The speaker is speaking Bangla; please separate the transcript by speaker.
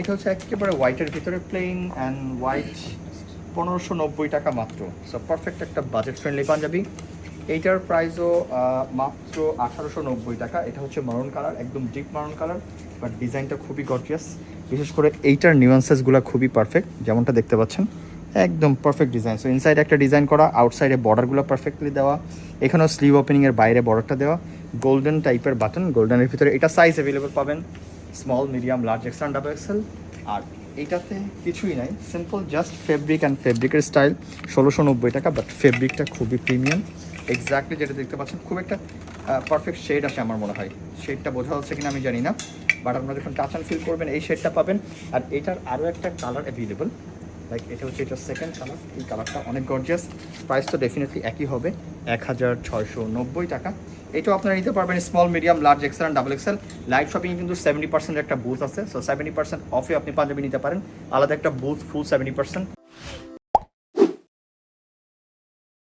Speaker 1: এটা হচ্ছে একেবারে হোয়াইটের ভিতরে প্লেন অ্যান্ড হোয়াইট পনেরোশো নব্বই টাকা মাত্র। সো পারফেক্ট একটা বাজেট ফ্রেন্ডলি পাঞ্জাবি। এইটার প্রাইসও মাত্র আঠারোশো নব্বই টাকা। এটা হচ্ছে মারুন কালার একদম ডিপ মারুন কালার বাট ডিজাইনটা খুবই গর্জিয়াস বিশেষ করে এইটার নিউয়ান্সেসগুলো খুবই পারফেক্ট যেমনটা দেখতে পাচ্ছেন। একদম পারফেক্ট ডিজাইন সো ইনসাইড একটা ডিজাইন করা আউটসাইডে বর্ডারগুলো পারফেক্টলি দেওয়া। এখানেও স্লিভ ওপেনিংয়ের বাইরে বর্ডারটা দেওয়া। গোল্ডেন টাইপের বাটন গোল্ডেনের ভিতরে এটা সাইজ অ্যাভেলেবল পাবেন। Small medium large XL double XL আর এইটাতে কিছুই নাই সিম্পল জাস্ট ফেব্রিক অ্যান্ড ফেব্রিকের স্টাইল ষোলোশো নব্বই টাকা বাট ফেব্রিকটা খুবই প্রিমিয়াম এক্স্যাক্টলি যেটা দেখতে পাচ্ছেন, খুব একটা পারফেক্ট শেড আছে আমার মনে হয়। শেডটা বোঝা হচ্ছে কিনা আমি জানি না বাট আপনারা যখন টাচ অ্যান্ড ফিল করবেন, এই শেডটা পাবেন। আর এটার আরও একটা কালার অ্যাভেলেবল লাইক এটা হচ্ছে এটা সেকেন্ড কালার এই কালারটা অনেক গর্জিয়াস প্রাইস তো ডেফিনেটলি একই হবে। এক হাজার ছয়শো নব্বই টাকা। এটাও আপনারা নিতে পারবেন small medium large XL double XL live shopping কিন্তু সেভেন্টি পার্সেন্ট একটা বুথ আছে। সো সেভেন্টি পার্সেন্ট অফে আপনি পাঞ্জাবি নিতে পারেন। আলাদা একটা বুথ ফুল সেভেন্টি পার্সেন্ট